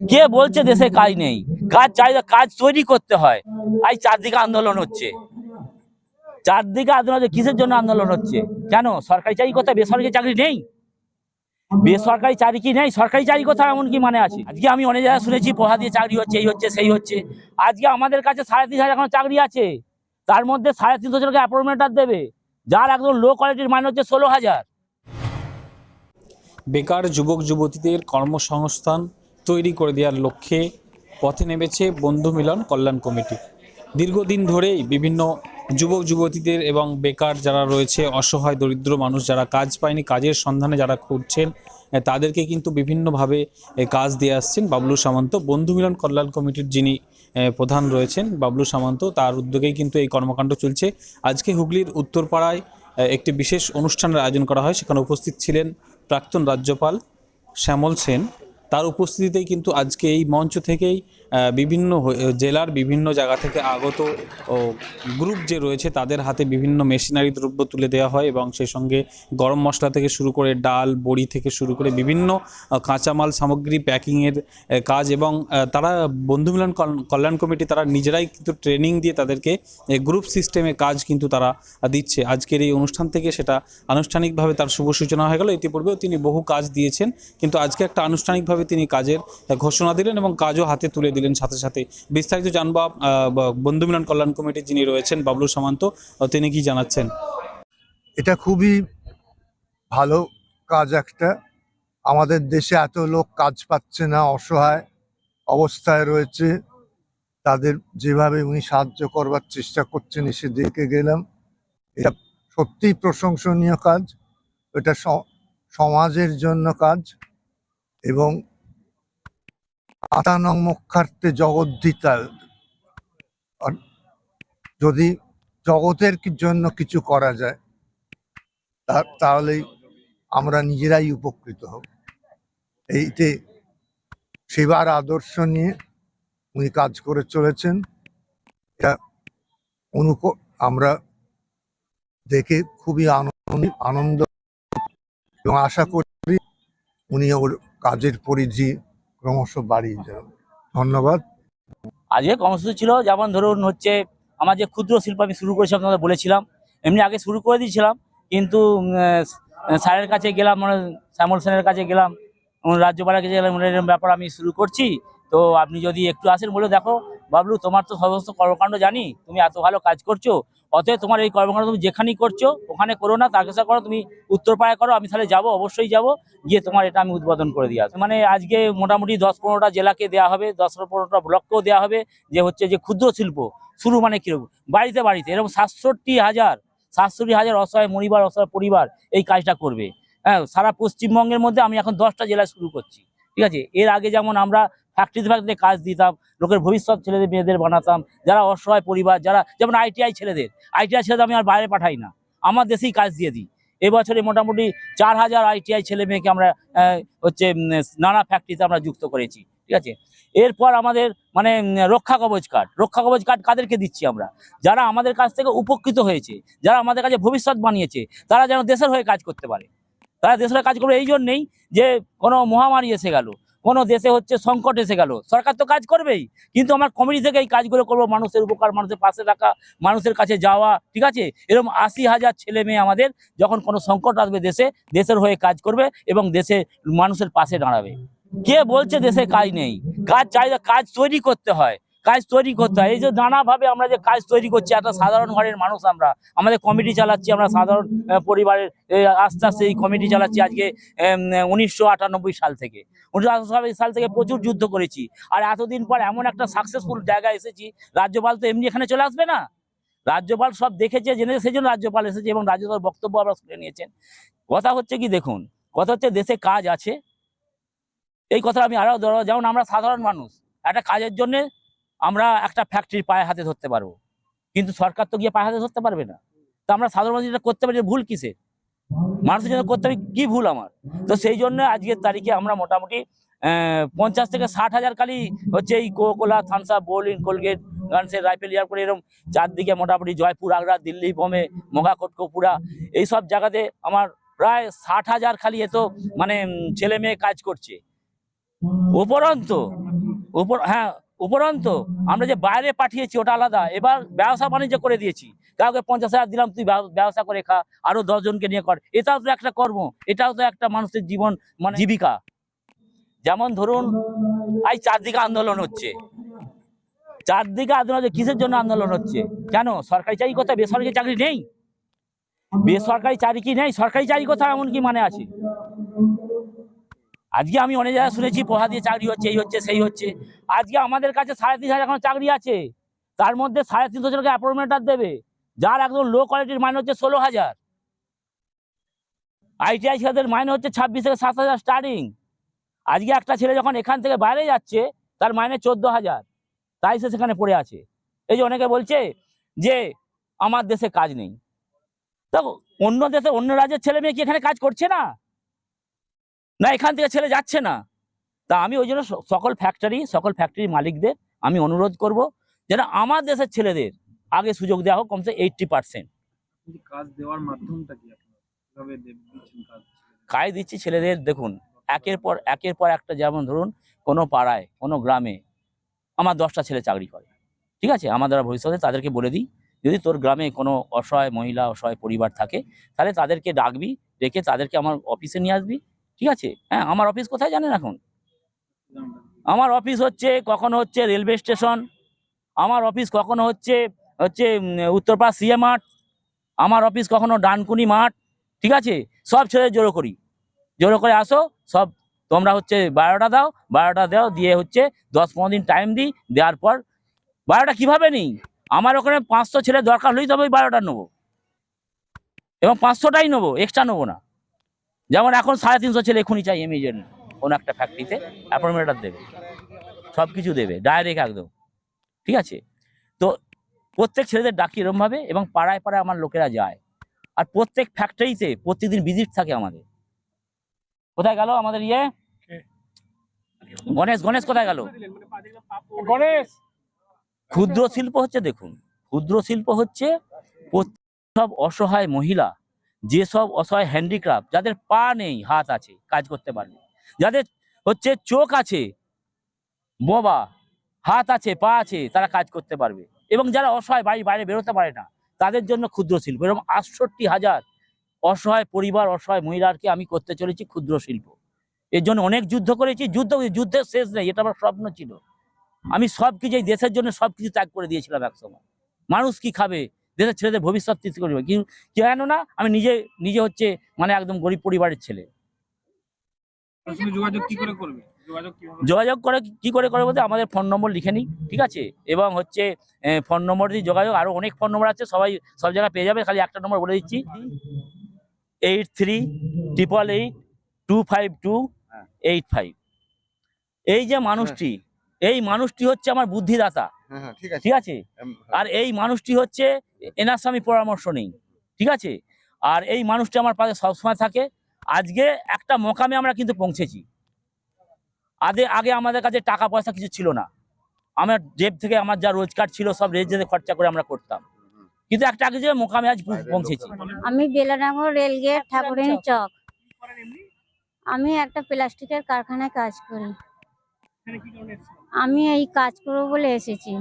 কে বলছে দেশে কাজ নেই? কাজ চাই কাজ তৈরি করতে হয়। আজ চারদিকে আন্দোলন হচ্ছে। চারদিকে আন্দোলন হচ্ছে। কিসের জন্য আন্দোলন হচ্ছে? কেন? সরকারি চাকরি কোথায় বেসরকারি চাকরি নেই? বেসরকারি চাকরি কি নেই? সরকারি চাকরি কোথায় এমন কি মানে আছে? আজকে আমি অনেক জায়গায় শুনেছি পড়া দিয়ে চাকরি হচ্ছে, এই হচ্ছে, সেই হচ্ছে। আজকে আমাদের কাছে সাড়ে তিন হাজার চাকরি আছে। তার মধ্যে সাড়ে তিনশো জনকে অ্যাপয়েন্টমেন্ট দেবে। যার একদম লো কোয়ালিটির মানে হচ্ছে ষোলো হাজার। বেকার যুবক যুবতীদের কর্মসংস্থান তৈরি করে দেওয়ার লক্ষ্যে পথে নেমেছে বন্ধু মিলন কল্যাণ কমিটি। দীর্ঘদিন ধরেই বিভিন্ন যুবক, যুবতীদের এবং বেকার যারা রয়েছে, অসহায়, দরিদ্র মানুষ যারা কাজ পায়নি, কাজের সন্ধানে যারা খুঁজছেন তাদেরকে কিন্তু বিভিন্নভাবে কাজ দিয়ে আসছেন বাবলু সামন্ত। বন্ধু মিলন কল্যাণ কমিটির যিনি প্রধান রয়েছেন বাবলু সামন্ত, তার উদ্যোগেই কিন্তু এই কর্মকাণ্ড চলছে। আজকে হুগলির উত্তরপাড়ায় একটি বিশেষ অনুষ্ঠানের আয়োজন করা হয়। সেখানে উপস্থিত ছিলেন প্রাক্তন রাজ্যপাল শ্যামল সেন। তার উপস্থিতিতেই কিন্তু আজকে এই মঞ্চ থেকেই বিভিন্ন জেলার বিভিন্ন জায়গা থেকে আগত গ্রুপ যে রয়েছে তাদের হাতে বিভিন্ন মেশিনারি দ্রব্য তুলে দেওয়া হয় এবং সেই সঙ্গে গরম মশলা থেকে শুরু করে ডাল, বড়ি থেকে শুরু করে বিভিন্ন কাঁচামাল সামগ্রী প্যাকিংয়ের কাজ এবং তারা বন্ধু মিলন কল্যাণ কমিটি তারা নিজেরাই কিন্তু ট্রেনিং দিয়ে তাদেরকে গ্রুপ সিস্টেমে কাজ কিন্তু তারা দিচ্ছে। আজকের এই অনুষ্ঠান থেকে সেটা আনুষ্ঠানিকভাবে তার শুভ সূচনা হয়ে গেল। ইতিপূর্বেও তিনি বহু কাজ দিয়েছেন, কিন্তু আজকে একটা আনুষ্ঠানিকভাবে তিনি কাজের ঘোষণা দিলেন এবং কাজও হাতে তুলে দিলেন। সাথে সাথে বিস্তারিত জানব বন্ধু মিলন কল্যাণ কমিটির যিনি রয়েছেন, বাবলু সামন্ত তিনি কি জানাচ্ছেন? এটা খুবই ভালো কাজ একটা। আমাদের দেশে এত লোক কাজ পাচ্ছে না, অসহায় অবস্থায় রয়েছে। তাদের যেভাবে উনি সাহায্য করবার চেষ্টা করছেন, এসে দেখে গেলাম। এটা সত্যিই প্রশংসনীয় কাজ। এটা সমাজের জন্য কাজ এবং আতানং মুখার্থে জগদ্ধিতা যদি জগতের জন্য কিছু করা যায় তাহলেই আমরা নিজেরাই উপকৃত হব। এইতে সেবার আদর্শ নিয়ে উনি কাজ করে চলেছেন। এটা অনুপ আমরা দেখে খুবই আনন্দ আনন্দ এবং আশা করি উনি ওর কাজের পরিধি ক্রমশ বাড়িয়ে যাবেন ধন্যবাদ। আজকে কর্মসূচি ছিল, যেমন ধরুন হচ্ছে, আমার যে ক্ষুদ্র শিল্প আমি শুরু করেছিলাম আপনাদের বলেছিলাম, এমনি আগে শুরু করে দিয়েছিলাম, কিন্তু স্যারের কাছে গেলাম মানে শ্যামল সেনের কাছে গেলাম রাজ্যপালের কাছে গেলাম "এরকম এরকম ব্যাপার আমি শুরু করছি। তো আপনি যদি একটু আসেন বলে দেখো, বাবলু, তোমার তো সমস্ত কর্মকাণ্ড জানি, তুমি এত ভালো কাজ করছ অতএব তোমার এই কর্মকাণ্ড তুমি যেখানেই করছ, ওখানে করো না তারকেশ্বর করো তুমি উত্তরপাড়ায় করো, আমি তাহলে যাব, অবশ্যই যাব, গিয়ে তোমার এটা আমি উদ্বোধন করে দিয়ে আসব। মানে আজকে মোটামুটি দশ পনেরোটা জেলাকে দেওয়া হবে, দশ পনেরোটা ব্লককেও দেওয়া হবে, যে হচ্ছে যে ক্ষুদ্র শিল্প, শুরু মানে কীরকম? বাড়িতে বাড়িতে, এরকম সাতষট্টি হাজার সাতষট্টি হাজার অসহায় পরিবার অসহায় পরিবার এই কাজটা করবে। হ্যাঁ সারা পশ্চিমবঙ্গের মধ্যে আমি এখন দশটা জেলায় শুরু করছি, ঠিক আছে? এর আগে যেমন আমরা ফ্যাক্টরিতে ফ্যাক্টরিতে কাজ দিতাম, লোকের ভবিষ্যৎ ছেলেদের, মেয়েদের বানাতাম, যারা অসহায় পরিবার, যারা যেমন আইটিআই ছেলেদের আইটিআই ছেলেদের আমি আর বাইরে পাঠাই না, আমার দেশেই কাজ দিয়ে দিই। এবছরে মোটামুটি চার হাজার আইটিআই ছেলে মেয়েকে আমরা হচ্ছে নানা ফ্যাক্টরিতে আমরা যুক্ত করেছি, ঠিক আছে? এরপর আমাদের মানে রক্ষা কবচ কার্ড, রক্ষা কবচ কার্ড কাদেরকে দিচ্ছি আমরা? যারা আমাদের কাছ থেকে উপকৃত হয়েছে, যারা আমাদের কাছে ভবিষ্যৎ বানিয়েছে, তারা যেন দেশের হয়ে কাজ করতে পারে। তারা দেশের কাজ করবে, এই জন্যেই যে কোনো মহামারী এসে গেল কোনো দেশে হচ্ছে সংকট এসে গেল। সরকার তো কাজ করবেই, কিন্তু আমার কমিটি থেকে এই কাজগুলো করব, মানুষের উপকার, মানুষের পাশে থাকা, মানুষের কাছে যাওয়া, ঠিক আছে? এরকম আশি হাজার ছেলে মেয়ে আমাদের যখন কোনো সংকট আসবে দেশে, দেশের হয়ে কাজ করবে এবং দেশে মানুষের পাশে দাঁড়াবে। কে বলছে দেশে কাজ নেই? কাজ চাই, কাজ তৈরি করতে হয়। কাজ তৈরি করতে হয়। এই যে নানাভাবে আমরা যে কাজ তৈরি করছি, একটা সাধারণ ঘরের মানুষ আমরা, আমাদের কমিটি চালাচ্ছি, আমরা সাধারণ পরিবারের আস্তে আস্তে এই কমিটি চালাচ্ছি আজকে উনিশশো আটানব্বই সাল থেকে। উনিশশো আটানব্বই সাল থেকে প্রচুর যুদ্ধ করেছি। আর এতদিন পর এমন একটা সাকসেসফুল জায়গায় এসেছি, রাজ্যপাল তো এমনি এখানে চলে আসবে না? রাজ্যপাল সব দেখেছে, জেনেছে, সেই জন্য রাজ্যপাল এসেছে এবং রাজ্যপাল বক্তব্য আমরা শুনে নিয়েছেন। কথা হচ্ছে কি দেখুন, কথা হচ্ছে দেশে কাজ আছে। এই কথা আমি আরও ধরো যেমন আমরা সাধারণ মানুষ, একটা কাজের জন্য আমরা একটা ফ্যাক্টরি পায়ে হাতে ধরতে পারব। কিন্তু সরকার তো গিয়ে পায়ে হাতে ধরতে পারবে না। তো আমরা সাধারণ মানুষ যেটা করতে পারি ভুল কিসে মানুষের জন্য করতে পারি কি ভুল আমার? তো সেই জন্য আজকের তারিখে আমরা মোটামুটি পঞ্চাশ থেকে ষাট হাজার খালি হচ্ছে এই কোকোলা থামসা বোলিং কোলগেট গানসের রাইফেল এয়ারপোর্ট এরকম চারদিকে মোটামুটি জয়পুর, আগ্রা, দিল্লি বোমে মগা কোটকপুরা এইসব জায়গাতে আমার প্রায় ষাট হাজার খালি এত মানে ছেলে মেয়ে কাজ করছে। উপরন্ত, উপর হ্যাঁ উপরন্ত আমরা যে বাইরে পাঠিয়েছি ওটা আলাদা। এবার ব্যবসা বাণিজ্য করে দিয়েছি। কাউকে পঞ্চাশ হাজার দিলাম, তুই ব্যবসা করে খা, আরও দশজনকে নিয়ে কর। এটাও তো একটা কর্ম, এটাও তো একটা মানুষের জীবন মানে জীবিকা। যেমন ধরুন এই চারদিকে আন্দোলন হচ্ছে। চারদিকে আন্দোলন হচ্ছে, কিসের জন্য আন্দোলন হচ্ছে? কেন? সরকারি চাকরি কোথায়? বেসরকারি চাকরি নেই। বেসরকারি চাকরি কি নেই? সরকারি চাকরি কোথায়? এমন কি মানে আছে। আজকে আমি অনেক জায়গায় শুনেছি পড়া দিয়ে চাকরি হচ্ছে, এই হচ্ছে, সেই হচ্ছে। আজকে আমাদের কাছে সাড়ে তিন হাজার এখন চাকরি আছে। তার মধ্যে সাড়ে তিনশো জনকে অ্যাপয়েন্টমেন্ট দেবে। যার একদম লো কোয়ালিটির মাইনে হচ্ছে ষোলো হাজার। আইটিআই ছেলেদের মাইনে হচ্ছে ছাব্বিশ থেকে সাত হাজার স্টার্টিং আজকে একটা ছেলে যখন এখান থেকে বাইরে যাচ্ছে, তার মাইনে চোদ্দ হাজার। তাই সে সেখানে পড়ে আছে। এই যে অনেকে বলছে যে, আমার দেশে কাজ নেই। তো অন্য দেশে, অন্য রাজ্যের ছেলে মেয়ে কি এখানে কাজ করছে না? না এখান থেকে ছেলে যাচ্ছে না। তা আমি ওই জন্য সকল ফ্যাক্টরি সকল ফ্যাক্টরির মালিকদের আমি অনুরোধ করব যেন আমার দেশের ছেলেদের আগে সুযোগ দেওয়া হোক কমসে এইটটি পার্সেন্ট কাজ দেওয়ার মাধ্যমটা কি কাজ দিচ্ছি ছেলেদের দেখুন একের পর একের পর একটা যেমন ধরুন কোনো পাড়ায় কোনো গ্রামে আমার দশটা ছেলে চাকরি করে। ঠিক আছে? আমার দ্বারা ভবিষ্যতে তাদেরকে বলে দিই যদি তোর গ্রামে কোনো অসহায় মহিলা অসহায় পরিবার থাকে তাহলে তাদেরকে ডাকবি ডেকে তাদেরকে আমার অফিসে নিয়ে আসবি ঠিক আছে? হ্যাঁ আমার অফিস কোথায় জানেন এখন? আমার অফিস হচ্ছে কখনো হচ্ছে রেলওয়ে স্টেশন আমার অফিস কখনো হচ্ছে হচ্ছে উম, উত্তরপাড়া সিএ মাঠ আমার অফিস কখনো ডানকুনি মাঠ ঠিক আছে? সব ছেলে জড়ো করি। জড়ো করে আসো সব তোমরা হচ্ছে বারোটা দাও বারোটা দাও দিয়ে হচ্ছে দশ পনেরো দিন টাইম দিই দেওয়ার পর বারোটা কীভাবে নিই? আমার ওখানে পাঁচশো ছেলে দরকার হলেই তবে ওই বারোটা নেব। এবং পাঁচশোটাই নেব এক্সট্রা নেব না। যেমন এখন সাড়ে তিনশো ছেলে এখনই চাই ইমিডিয়েট কোনো একটা ফ্যাক্টরিতে অ্যাপয়েন্টমেন্ট দেবে। সব কিছু দেবে ডাইরেক্ট একদম। ঠিক আছে? তো প্রত্যেক ছেলেদের ডাকি এরমভাবে এবং পাড়ায় পাড়ায় আমার লোকেরা যায়। আর প্রত্যেক ফ্যাক্টরিতে প্রত্যেকদিন ভিজিট থাকে আমাদের। কোথায় গেল আমাদের ইয়ে? গণেশ গণেশ কোথায় গেল? গণেশ! ক্ষুদ্র শিল্প হচ্ছে দেখুন ক্ষুদ্র শিল্প হচ্ছে সব অসহায় মহিলা যেসব অসহায় হ্যান্ডিক্রাফট যাদের পা নেই, হাত আছে, কাজ করতে পারবে যাদের হচ্ছে চোখ আছে, বোবা, হাত আছে, পা আছে, তারা কাজ করতে পারবে। এবং যারা অসহায়, বাড়ি, বাইরে বেরোতে পারে না, তাদের জন্য ক্ষুদ্র শিল্প। এরকম আটষট্টি হাজার অসহায় পরিবার, অসহায় মহিলাকে আমি করতে চলেছি ক্ষুদ্র শিল্প। এর জন্য অনেক যুদ্ধ করেছি। যুদ্ধ, যুদ্ধের শেষ নেই, এটা আমার স্বপ্ন ছিল। আমি সব কিছু এই দেশের জন্য সব কিছু ত্যাগ করে দিয়েছিলাম একসময়। মানুষ কি খাবে? দেশের ছেলেদের ভবিষ্যৎ ঠিক করবে। কি কেন না আমি নিজে নিজে হচ্ছে মানে একদম গরিব পরিবারের ছেলে। যোগাযোগ কি করে করবে? যোগাযোগ যোগাযোগ করে কি করে করে বলতে আমাদের ফোন নম্বর লিখে নিই ঠিক আছে? এবং হচ্ছে ফোন নম্বর দিয়ে যোগাযোগ আরও অনেক ফোন নম্বর আছে সবাই সব জায়গায় পেয়ে যাবে খালি একটা নম্বর বলে দিচ্ছি। Eight three triple eight two five two eight five. এই যে মানুষটি এই মানুষটি হচ্ছে আমার বুদ্ধিদাতা। হ্যাঁ হ্যাঁ ঠিক আছে। আর এই মানুষটি হচ্ছে এনার স্বামী পরামর্শ নেই। ঠিক আছে? আর এই মানুষটি আমার পাশে সবসময় থাকে। আজকে একটা মোকামে আমরা কিন্তু পৌঁছেছি। আগে আগে আমাদের কাছে টাকা পয়সা কিছু ছিল না। আমার জেব থেকে আমার যা রোজগার ছিল সব রেজে খরচা করে আমরা করতাম। কিন্তু একটা আগে যে মোকামে আজ পৌঁছেছি। আমি বেলাডাঙ্গর রেলগেট ঠাকুরিনী চক। আমি একটা প্লাস্টিকের কারখানায় কাজ করি। আমি এই কাজ করব বলে এসেছি।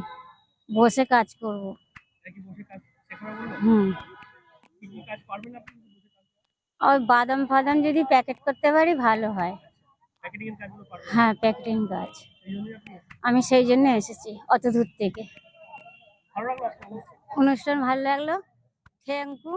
বসে কাজ করব। হুম। ওই বাদাম ফাদাম যদি প্যাকেট করতে পারি ভালো হয়। হ্যাঁ প্যাকেটিং কাজ। আমি সেই জন্য এসেছি অত দূর থেকে। অনুষ্ঠান? ভালো লাগল। Thank you